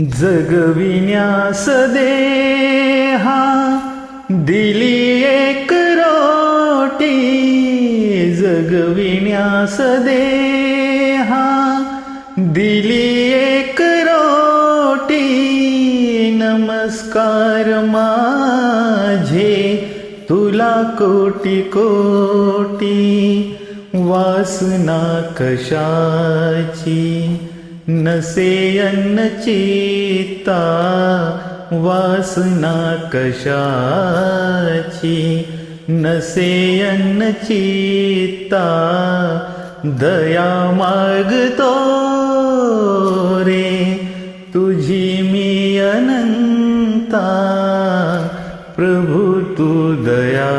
जगविन्यास देहा दिली एक रोटी. जगविण्यास देहा दिली एक रोटी. नमस्कार माझे तुला कोटी कोटी. वासना कशाची? न सेयन्न चित्ता वासना कशाची। न सेयन्न चित्ता दया मागतो रे तुझी मी अनन्ता प्रभु तु दया।